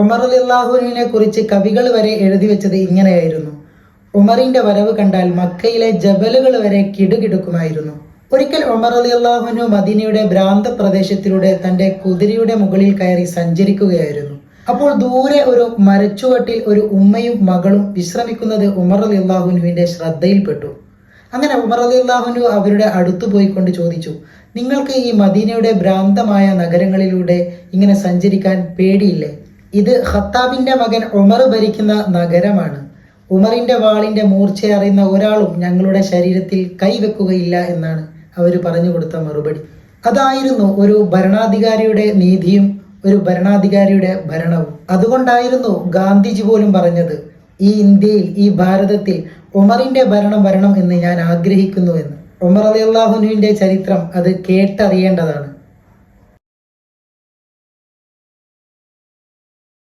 ഉമർ അള്ളാഹുവിനെ കുറിച്ച് കവികൾ വരെ എഴുതി വെച്ചത് ഇങ്ങനെയായിരുന്നു. ഉമറിന്റെ വരവ് കണ്ടാൽ മക്കയിലെ ജബലുകൾ വരെ കിടുകിടുക്കുമായിരുന്നു. ഒരിക്കൽ ഉമർ അലി അള്ളാഹുനു മദീനയുടെ ഭ്രാന്ത പ്രദേശത്തിലൂടെ തന്റെ കുതിരയുടെ മുകളിൽ കയറി സഞ്ചരിക്കുകയായിരുന്നു. അപ്പോൾ ദൂരെ ഒരു മരച്ചുവട്ടിൽ ഒരു ഉമ്മയും മകളും വിശ്രമിക്കുന്നത് ഉമർ അലി അള്ളാഹുനുവിന്റെ ശ്രദ്ധയിൽപ്പെട്ടു. അങ്ങനെ ഉമർ അലി അള്ളാഹുനു അവരുടെ അടുത്തു പോയിക്കൊണ്ട് ചോദിച്ചു നിങ്ങൾക്ക് ഈ മദീനയുടെ ഭ്രാന്തമായ നഗരങ്ങളിലൂടെ ഇങ്ങനെ സഞ്ചരിക്കാൻ പേടിയില്ലേ? ഇത് ഖത്താബിന്റെ മകൻ ഉമർ ഭരിക്കുന്ന നഗരമാണ്. ഉമറിന്റെ വാളിന്റെ മൂർച്ച അറിയുന്ന ഒരാളും ഞങ്ങളുടെ ശരീരത്തിൽ കൈവെക്കുകയില്ല എന്നാണ് അവർ പറഞ്ഞു കൊടുത്ത മറുപടി. അതായിരുന്നു ഒരു ഭരണാധികാരിയുടെ നീതിയും ഒരു ഭരണാധികാരിയുടെ ഭരണവും. അതുകൊണ്ടായിരുന്നു ഗാന്ധിജി പോലും പറഞ്ഞത് ഈ ഇന്ത്യയിൽ ഈ ഭാരതത്തിൽ ഉമറിന്റെ ഭരണം വരണം എന്ന് ഞാൻ ആഗ്രഹിക്കുന്നു എന്ന്. ഉമർ അലി അള്ളാഹുനുവിന്റെ ചരിത്രം അത് കേട്ടറിയേണ്ടതാണ്.